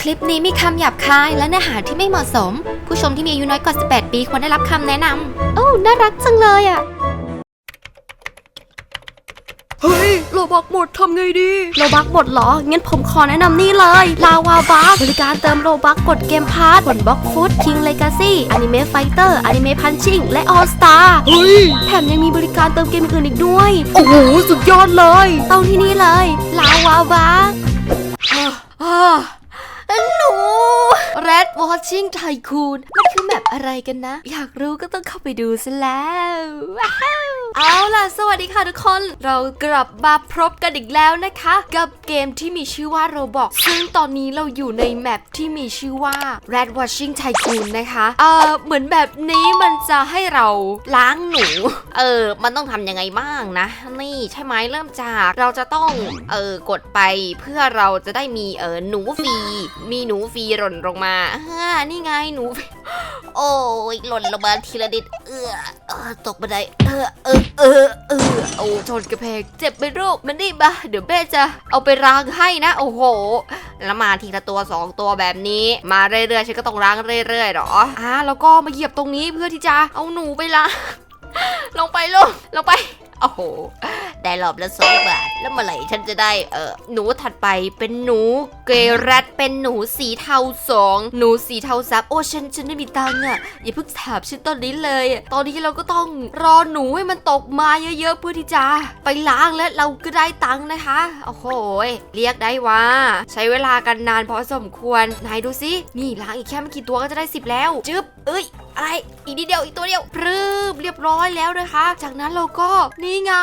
คลิปนี้มีคำหยาบคายและเนื้อหาที่ไม่เหมาะสม ผู้ชมที่มีอายุน้อยกว่า 18 ปีควรได้รับคำแนะนำโอ้น่ารักจังเลยอะ เฮ้ยโลบักหมดทำไงดีโลบักหมดเหรอ งั้นผมขอแนะนำนี่เลย ลาวาบักบริการเติมโลบักกดเกมพาร์ทผลบล็อกฟุตคิงเลกาซี่อนิเมะไฟเตอร์อนิเมะพันชิงและออสตาเฮ้ย แถมยังมีบริการเติมเกมอื่นอีกด้วย โอ้โห สุดยอดเลย ต้องที่นี่เลย ลาวาบัก หนู แรด Watching Tycoon มันคือแมปอะไรกันนะ อยากรู้ก็ต้องเข้าไปดูซะแล้วเอาล่ะ สวัสดีค่ะทุกคน เรากลับมาพบกันอีกแล้วนะคะ กับเกมที่มีชื่อว่า Roblox ซึ่งตอนนี้เราอยู่ในแมปที่มีชื่อว่า Red Watching Tycoon นะคะเออเหมือนแบบนี้มันจะให้เราล้างหนู เออ มันต้องทำยังไงบ้างนะ นี่ใช่ไหมเริ่มจากเราจะต้องเออกดไปเพื่อเราจะได้มีเออหนูฟรีมีหนูฟรีหล่นลงมาฮ่านี่ไงหนู โอ้ยหล่นลงมาทีละนิดเออเออตกบันไดเออเออเออเออโอ้ชนกระเพงเจ็บไปรูปมันนี่บ้าเดี๋ยวแม่จะเอาไปล้างให้นะ โอ้โห แล้วมาทีละตัวสองตัวแบบนี้ มาเรื่อยๆฉันก็ต้องล้างเรื่อยๆหรออ่าแล้วก็มาเหยียบตรงนี้เพื่อที่จะเอาหนูไปล้างลงไปลงลงไป โอ้โห ได้รอบละสองบาท แล้วเมื่อไหร่ฉันจะได้ เออหนูถัดไปเป็นหนูเกรดเป็นหนูสีเทาสองหนูสีเทาสามโอ้ฉันฉันไม่มีตังค์อะอย่าเพิ่งถามฉันตอนนี้เลยอะตอนนี้เราก็ต้องรอหนูให้มันตกมาเยอะๆเพื่อที่จะไปล้างและเราก็ได้ตังค์นะคะโอ้โหเรียกได้ว่า ใช้เวลากันนานพอสมควรไหนดูสินี่ล้างอีกแค่ไม่กี่ตัวก็จะได้สิบแล้วจึ๊บเอ้ย อะไรอีกนิดเดียวอีกตัวเดียวพรึบเรียบร้อยแล้วนะคะ จากนั้นเราก็นี่ไง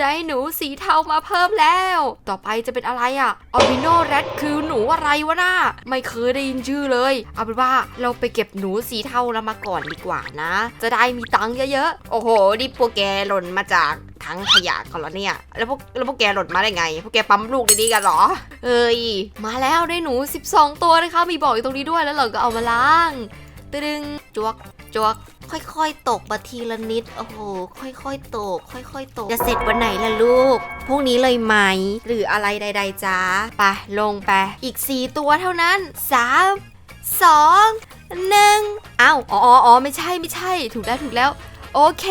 ได้หนูสีเทามาเพิ่มแล้ว ต่อไปจะเป็นอะไรอะออบิโนแรดคือหนูอะไรวะน่าไม่เคยได้ยินชื่อเลย เอาเป็นว่าเราไปเก็บหนูสีเทาแล้วมาก่อนดีกว่านะ จะได้มีตังค์เยอะๆโอ้โหนี่พวกแกหล่นมาจากทั้งขยะก่อนแล้วเนี่ย แล้วพวกแล้วพวกแกหล่นมาได้ไง พวกแกปั๊มลูกดีๆกันเหรอ เอ้ย มาแล้วได้หนู 12 ตัวนะคะ มีบอกอยู่ตรงนี้ด้วยแล้วเราก็เอามาล้าง ตึงจวกจวกค่อยๆ ตกมาทีละนิด โอ้โห ค่อยๆ ตก ค่อยๆ ตก จะเสร็จวันไหนล่ะลูก พรุ่งนี้เลยไหม หรืออะไรใด ๆจ้าไปลงไป อีก 4 ตัวเท่านั้น 3 2 1 อ้าว อ๋ออ๋ออ๋อไม่ใช่ ไม่ใช่ ถูกแล้ว ถูกแล้ว โอเค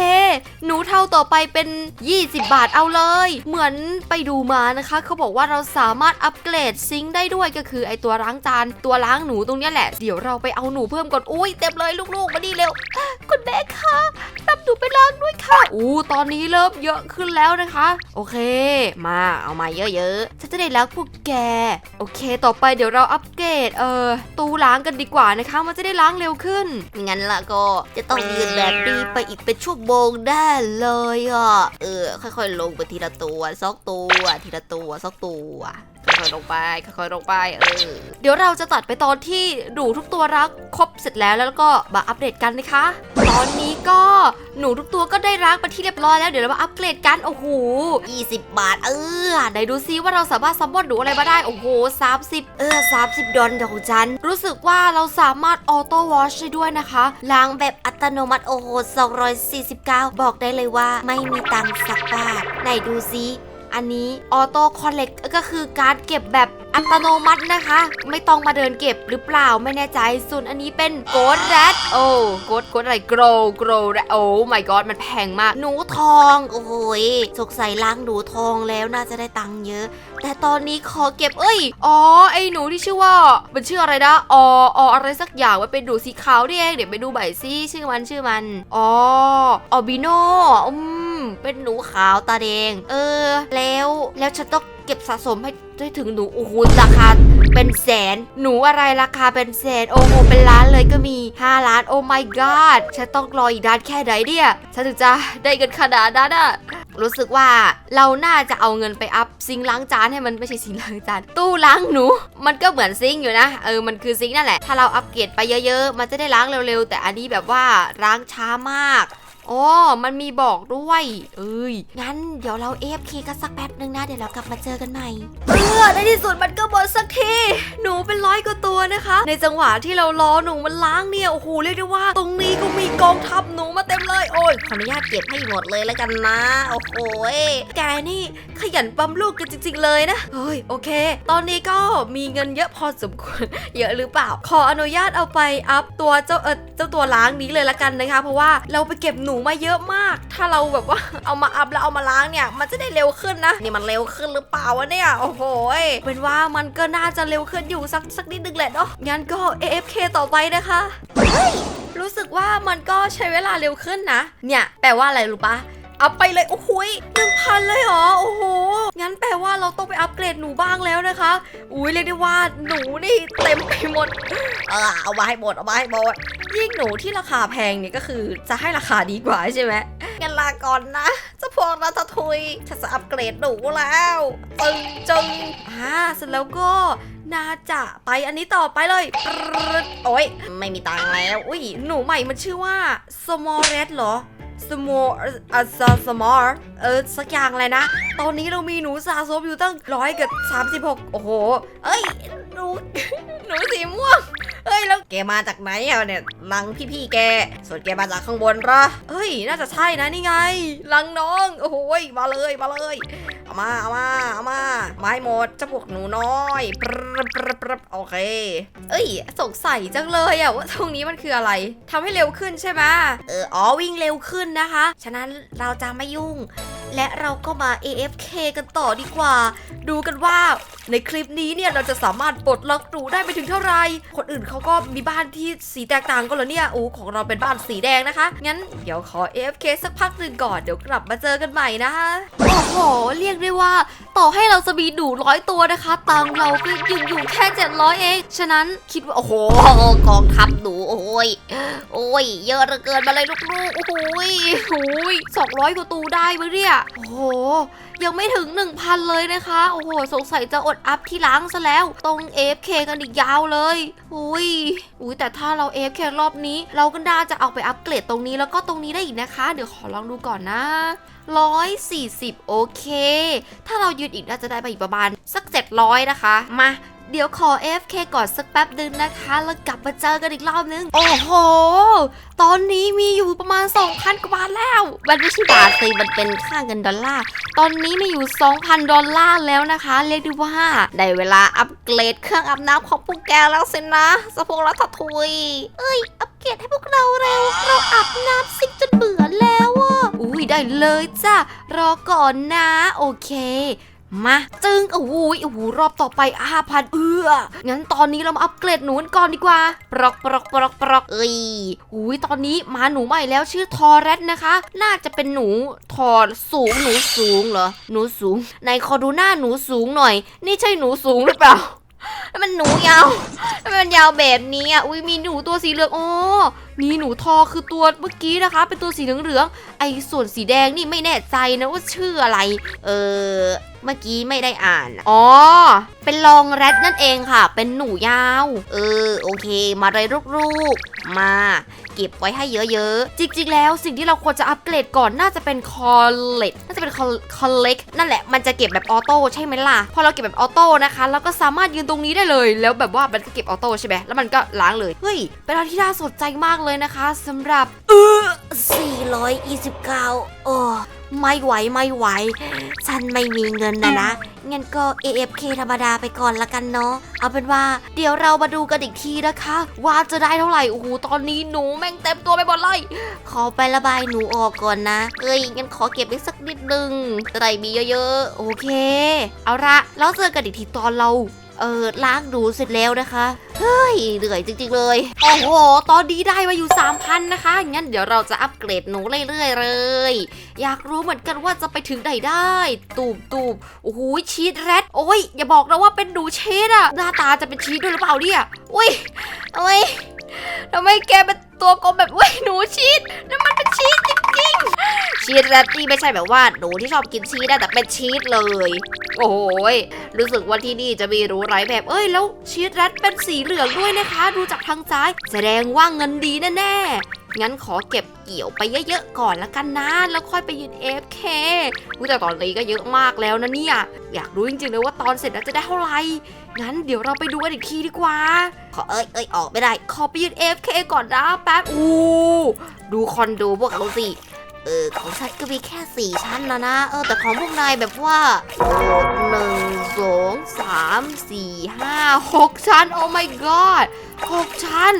หนูเท่าต่อไปเป็น 20 บาทเอาเลย เหมือนไปดูมานะคะ เขาบอกว่าเราสามารถอัปเกรดซิงค์ได้ด้วยก็คือไอตัวล้างจาน ตัวล้างหนูตรงเนี้ยแหละ เดี๋ยวเราไปเอาหนูเพิ่มก่อน อุ้ยเต็มเลยลูกๆ มาดีเร็ว คุณแม่คะรับหนูไปล้างด้วยค่ะอู้ตอนนี้เริ่มเยอะขึ้นแล้วนะคะ โอเค มาเอามาเยอะๆฉันจะได้ล้างพวกแก โอเค ต่อไปเดี๋ยวเราอัปเกรดเออตู้ล้างกันดีกว่านะคะ มันจะได้ล้างเร็วขึ้นงั้นละก็จะต้องยืนแบบนี้ไปอีกเป็นชั่วโมงได้เลยอะ เออ ค่อยๆ ลงไปทีละตัวสองตัว ทีละตัวสองตัว ค่อยๆลงไปค่อยๆลงไปเออเดี๋ยวเราจะตัดไปตอนที่หนูทุกตัวรักครบเสร็จแล้วแล้วก็มาอัปเดตกันนะคะ ตอนนี้ก็หนูทุกตัวก็ได้รักไปที่เรียบร้อยแล้วเดี๋ยวเรามาอัปเกรดกันโอ้โห20 บาท เออไหนดูซิว่าเราสามารถซัมมอนหนูอะไรมาได้โอ้โห30 เออ 30 ดอลของฉัน รู้สึกว่าเราสามารถออโต้วอชได้ด้วยนะคะล้างแบบอัตโนมัติโอ้โห249 บอกได้เลยว่าไม่มีตังค์สักบาทไหนดูซิ อันนี้ออโต้คอลเลกก็คือการเก็บแบบอัตโนมัตินะคะ ไม่ต้องมาเดินเก็บหรือเปล่าไม่แน่ใจส่วนอันนี้เป็นโกดแรดโอ้โกดโกดอะไรโกรโกรโอ้ my god มันแพงมาก หนูทองโอ้ยสงสัยล้างหนูทองแล้วน่าจะได้ตังค์เยอะ แต่ตอนนี้ขอเก็บเอ้ยอ๋อไอ้หนูที่ชื่อว่า มันชื่ออะไรนะอออะไรสักอย่างมันเป็นหนูสีขาวนี่เองเดี๋ยวไปดูใบซิชื่อมันชื่อมันอ๋อออบิโนอืม เป็นหนูขาวตาแดง เออ แล้วแล้วฉันต้องเก็บสะสมให้ได้ถึงหนูโอ้โหราคาเป็นแสน หนูอะไรราคาเป็นแสน โอ้โหเป็นล้านเลยก็มี 5 ล้านโอ้ my god ฉันต้องรออีกด้านแค่ไหนเนี่ย ฉันถึงจะได้เงินขนาดนั้นอะรู้สึกว่าเราน่าจะเอาเงินไปอัพซิงค์ล้างจานให้มันไม่ใช่ซิงค์ล้างจานตู้ล้างหนู มันก็เหมือนซิงค์อยู่นะเออมันคือซิงค์นั่นแหละถ้าเราอัปเกรดไปเยอะๆ มันจะได้ล้างเร็วๆ แต่อันนี้แบบว่าล้างช้ามาก อ๋อ มันมีบอกด้วย เอ้ย งั้นเดี๋ยวเรา AFK กันสักแป๊บนึงนะ เดี๋ยวเรากลับมาเจอกันใหม่ เออในที่สุดมันก็หมดสักที หนูเป็นร้อยกว่าตัวนะคะ ในจังหวะที่เรารอหนูมันล้างเนี่ย โอ้โห เรียกได้ว่า ตรงนี้ก็มีกองทัพหนูมาเต็มเลย โอ้ย ขออนุญาตเก็บให้หมดเลยแล้วกันนะ โอ้โหยแกนี่ขยันปั๊มลูกกันจริง ๆ เลยนะ เฮ้ย โอเค ตอนนี้ก็มีเงินเยอะพอสมควร เยอะหรือเปล่า ขออนุญาตเอาไปอัพตัวเจ้าเออเจ้าตัวล้างนี้เลยละกันนะคะ เพราะว่าเราไปเก็บหนูมาเยอะมาก ถ้าเราแบบว่าเอามาอัพแล้วเอามาล้างเนี่ย มันจะได้เร็วขึ้นนะ นี่มันเร็วขึ้นหรือเปล่าวะเนี่ย โอ้โห เป็นว่ามันก็น่าจะเร็วขึ้นอยู่สักสักนิดนึงแหละเนาะ งั้นก็ AFK ต่อไปนะคะ รู้สึกว่ามันก็ใช้เวลาเร็วขึ้นนะ เนี่ย แปลว่าอะไรรู้ปะ อัพไปเลย โอ้โหหนึ่งพันเลยเหรอ โอ้โห งั้นแปลว่าเราต้องไปอัปเกรดหนูบ้างแล้วนะคะ อุ้ยเรียกได้ว่าหนูนี่เต็มไปหมด เออเอามาให้หมด เอามาให้หมด ยิ่งหนูที่ราคาแพงเนี่ยก็คือจะให้ราคาดีกว่าใช่ไหมงั้นลาก่อนนะเจะพวกราตทุยฉันจะอัปเกรดหนูแล้วตึงจึงอ่าเสร็จแล้วก็น่าจะไปอันนี้ต่อไปเลยโอ้ยไม่มีตังแล้ว อุ้ยหนูใหม่มันชื่อว่า small red เหรอ small อะ small เออสักอย่างเลยนะ ตอนนี้เรามีหนูสะสมอยู่ตั้งร้อยกับสามสิบหกโอ้โห เอ้ยหนูหนูสีม่วง เฮ้ยแล้วแกมาจากไหนอะเนี่ยลังพี่ๆแก ส่วนแกมาจากข้างบนเหรอเฮ้ย น่าจะใช่นะนี่ไงลังน้องโอ้โหยมาเลยมาเลยเอามาเอามาเอามาไม้หมดจะพวกหนูน้อยปรึบปรึบปรึบโอเค เอ้ยสงสัยจังเลยอะว่าตรงนี้มันคืออะไรทำให้เร็วขึ้นใช่ไหมเอออ๋อวิ่งเร็วขึ้นนะคะ ฉะนั้นเราจะไม่ยุ่ง และเราก็มา AFK กันต่อดีกว่า ดูกันว่าในคลิปนี้เนี่ยเราจะสามารถปลดล็อกหนูได้ไปถึงเท่าไหร่ คนอื่นเขาก็มีบ้านที่สีแตกต่างกันเหรอเนี่ยโอ้ของเราเป็นบ้านสีแดงนะคะ งั้นเดี๋ยวขอ AFK สักพักหนึ่งก่อน เดี๋ยวกลับมาเจอกันใหม่นะคะ โอ้โห เรียกได้ว่า ต่อให้เราจะมีหนูร้อยตัวนะคะ ตังเราก็ยังอยู่แค่700เอง ฉะนั้นคิดว่า โอ้โหกองทัพหนูโอ้ย โอ้ย เยอะเหลือเกินมาเลยลูกๆ โอ้โหยโอ้ยสองร้อยกว่าตูได้มั้งเนี่ย โอ้โห ยังไม่ถึง 1,000 เลยนะคะ โอ้โห สงสัยจะอดอัพที่ล้างซะแล้ว ตรง AFK กันอีกยาวเลย อุ้ย อุ้ยแต่ถ้าเรา AFK รอบนี้ เราก็น่าจะเอาไปอัปเกรดตรงนี้แล้วก็ตรงนี้ได้อีกนะคะ เดี๋ยวขอลองดูก่อนนะ 140 โอเค ถ้าเรายืนอีกน่าจะได้ไปอีกประมาณสัก 700 นะคะ มา เดี๋ยวขอ AFK ก่อนสักแป๊บหนึ่งนะคะ แล้วกลับมาเจอกันอีกรอบนึง โอ้โห ตอนนี้มีอยู่ประมาณ 2,000 กว่าบาทแล้ว มันไม่ใช่บาทสิมันเป็นค่าเงินดอลลาร์ ตอนนี้มีอยู่ 2,000 ดอลลาร์แล้วนะคะ เรียกได้ว่าได้เวลาอัปเกรดเครื่องอาบน้ำของพวกแกแล้วสินะสะพวกรัตทุย เอ้ย อัปเกรดให้พวกเราเร็ว เราอาบน้ำซิกจนเบื่อแล้วอะ อุ้ยได้เลยจ้ะ รอก่อนนะ โอเค มาจึงโอ้โหโอ้โหรอบต่อไป5,000เอื้องั้นตอนนี้เรามาอัปเกรดหนูกันก่อนดีกว่าปรอกปรอกปรอกปรอกเอ้ยอุ้ยตอนนี้มาหนูใหม่แล้วชื่อทอแรดนะคะ น่าจะเป็นหนูทอสูงหนูสูงเหรอหนูสูงไหนขอดูหน้าหนูสูงหน่อย นี่ใช่หนูสูงหรือเปล่ามันหนูยาวมันยาวแบบนี้อะอุ้ยมีหนูตัวสีเหลืองโอ๋อ มีหนูทอคือตัวเมื่อกี้นะคะ เป็นตัวสีเหลืองๆไอ้ส่วนสีแดงนี่ไม่แน่ใจนะว่าชื่ออะไร เออเมื่อกี้ไม่ได้อ่านอะอ๋อ เป็นลองแรดนั่นเองค่ะ เป็นหนูยาว เออ โอเค มาเลยลูกๆ มา เก็บไว้ให้เยอะๆ จริงๆ แล้วสิ่งที่เราควรจะอัปเกรดก่อนน่าจะเป็นคอลเลตน่าจะเป็นคอลเล็กนั่นแหละ มันจะเก็บแบบออโต้ใช่ไหมล่ะ พอเราเก็บแบบออโต้นะคะ เราก็สามารถยืนตรงนี้ได้เลย แล้วแบบว่ามันก็เก็บออโต้ใช่ไหมแล้วมันก็ล้างเลย เฮ้ย เป็นอะไรที่น่าสนใจมากเลยนะคะสำหรับเออ429 โอ้ ไม่ไหวไม่ไหว ฉันไม่มีเงินนะนะ งั้นก็ AFK ธรรมดาไปก่อนละกันเนาะ เอาเป็นว่าเดี๋ยวเรามาดูกันอีกทีนะคะ ว่าจะได้เท่าไหร่ โอ้โห ตอนนี้หนูแม่งเต็มตัวไปหมดเลย ขอไประบายหนูออกก่อนนะ เอ้ย งั้นขอเก็บไว้สักนิดนึงจะได้มีเยอะๆ โอเค เอาละแล้วเจอกันอีกทีตอนเรา เออล้างหนูเสร็จแล้วนะคะ เฮ้ยเหนื่อยจริง ๆ เลย โอ้โห ตอนนี้ได้มาอยู่ 3,000 นะคะ งั้นเดี๋ยวเราจะอัปเกรดหนูเรื่อยๆเลย อยากรู้เหมือนกันว่าจะไปถึงไหนได้ ตูบตูบโอ้โหชีสแรดโอ้ยอย่าบอกนะว่าเป็นหนูชีสอะหน้าตาจะเป็นชีสด้วยหรือเปล่าเนี่ยอุ้ยโอ้ยทำไมแกเป็นตัวกลมแบบอุ้ยหนูชีสนั่นมันเป็นชีสจริง ชีสแรดนี่ไม่ใช่แบบว่าหนูที่ชอบกินชีสนะแต่เป็นชีสเลย โอ้ยรู้สึกว่าที่นี่จะมีรูหรแบบ เอ้ยแล้วชีสแรดเป็นสีเหลืองด้วยนะคะ ดูจากทางซ้าย แสดงว่าเงินดีแน่ๆงั้นขอเก็บเกี่ยวไปเยอะๆก่อนละกันนะ แล้วค่อยไปยืน AFK อุ๊ยแต่ตอนนี้ก็เยอะมากแล้วนะเนี่ย อยากรู้จริงๆเลยว่าตอนเสร็จแล้วจะได้เท่าไหร่งั้นเดี๋ยวเราไปดูกันอีกทีดีกว่า ขอเอ้ยเอ้ยออกไม่ได้ ขอไปยืน AFK ก่อนนะแป๊บอู้ดูคอนโดพวกเราสิ ออของฉันก็มีแค่สี่ชั้นนะนะ เออแต่ของพวกนายแบบว่าหนึ่งสองสามสี่ห้าหกชั้น โอ้ my god หกชั้น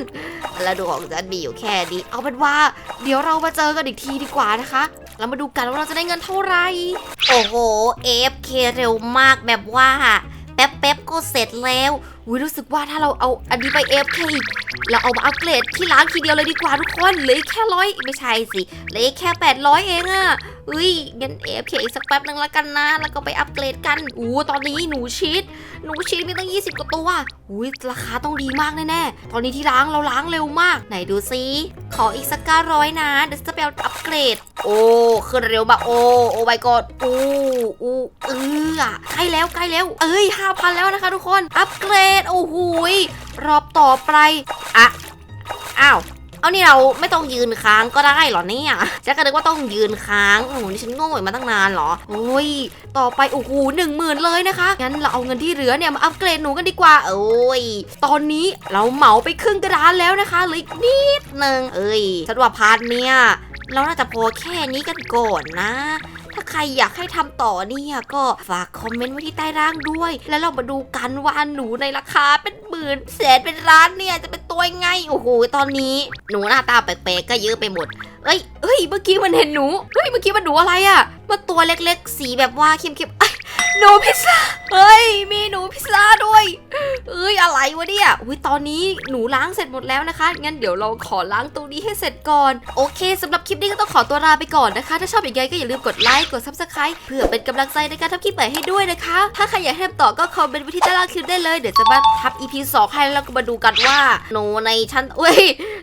แล้วดูของฉันมีอยู่แค่นี้เอาเป็นว่า เดี๋ยวเรามาเจอกันอีกทีดีกว่านะคะแล้วมาดูกันว่าเราจะได้เงินเท่าไหร่โอ้โห AFK เร็วมากแบบว่าแป๊บแป๊บๆก็เสร็จแล้ว อุ้ยรู้สึกว่าถ้าเราเอาอันนี้ไป AFK อีกเราเอามาอัปเกรดที่ร้านทีเดียวเลยดีกว่าทุกคนเหลือแค่ร้อยไม่ใช่สิเหลืออกแค่ 800 เองอะอุ้ยงั้น AFK อีกสักแป๊บนึงละกันนะ แล้วก็ไปอัปเกรดกันอู้ตอนนี้หนูชีสหนูชีสมีตั้ง 20 กว่าตัวอุ้ยราคาต้องดีมากแน่ๆตอนนี้ที่ล้างเราล้างเร็วมาก ไหนดูซิขออีกสัก900นะเดี๋ยวจะไปอัปเกรด โอ้ขึ้นเร็วมากโอ้โอ้ my god อู้อู้เออใกล้แล้วใกล้แล้ว เอ้ย5,000แล้วนะคะทุกคนอัปเกรดโอ้โหยรอบต่อไปอะอ้าวเอานี่เราไม่ต้องยืนค้างก็ได้เหรอเนี่ยฉันก็นึกว่าต้องยืนค้างโอ้โหนี่ฉันโง่มาตั้งนานเหรอโอ้ยต่อไปโอ้โหหนึ่งหมื่นเลยนะคะงั้นเราเอาเงินที่เหลือเนี่ยมาอัปเกรดหนูกันดีกว่าโอ้ยตอนนี้เราเหมาไปครึ่งกระดานแล้วนะคะเหลืออีกนิดนึงเอ้ยฉันว่าพาร์ทเนี่ยเราน่าจะพอแค่นี้กันก่อนนะ ใครอยากให้ทำต่อเนี่ยก็ฝากคอมเมนต์ไว้ที่ใต้ร่างด้วย แล้วเรามาดูกันว่าหนูในราคาเป็นหมื่นแสนเป็นล้านเนี่ยจะเป็นตัวยังไงโอ้โหตอนนี้หนูหน้าตาแปลกๆก็เยอะไปหมดเอ้ยเอ้ย เมื่อกี้มันเห็นหนู เฮ้ย เมื่อกี้มันหนูอะไรอะ่ะ มันตัวเล็กๆ สีแบบว่าเข้มๆ หนูพิซซ่า เฮ้ย มีหนูพิซซ่าด้วยเอ้ย อะไรวะเนี่ย อุ้ย ตอนนี้หนูล้างเสร็จหมดแล้วนะคะ งั้นเดี๋ยวเราขอล้างตรงนี้ให้เสร็จก่อน โอเคสำหรับคลิปนี้ก็ต้องขอตัวลาไปก่อนนะคะ ถ้าชอบอย่างไรก็อย่าลืมกดไลค์ กด subscribe เพื่อเป็นกำลังใจในการทำคลิปใหม่ให้ด้วยนะคะ ถ้าใครอยากให้ทำต่อก็คอมเมนต์ไว้ที่ใต้ล่างคลิปได้เลย เดี๋ยวจะมาทับ EP 2 ให้แล้วก็มาดูกันว่าหนูในชั้นอุ้ย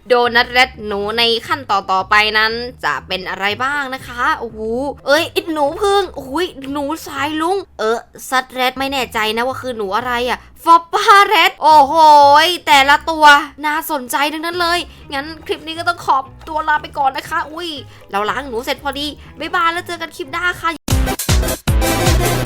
โดนัทแรดหนูในขั้นต่อต่อไปนั้น จะเป็นอะไรบ้างนะคะ โอ้โห เอ้ยหนูพึ่งโอ้ยหนูสายลุงเออซัดแรดไม่แน่ใจนะว่าคือหนูอะไรอะ่ะฟอปปาแรดโอ้โหแต่ละตัวน่าสนใจทั้งนั้นเลย งั้นคลิปนี้ก็ต้องขอบตัวลาไปก่อนนะคะ อุ้ยเราล้างหนูเสร็จพอดีบ๊ายบายแล้วเจอกันคลิปหน้าค่ะ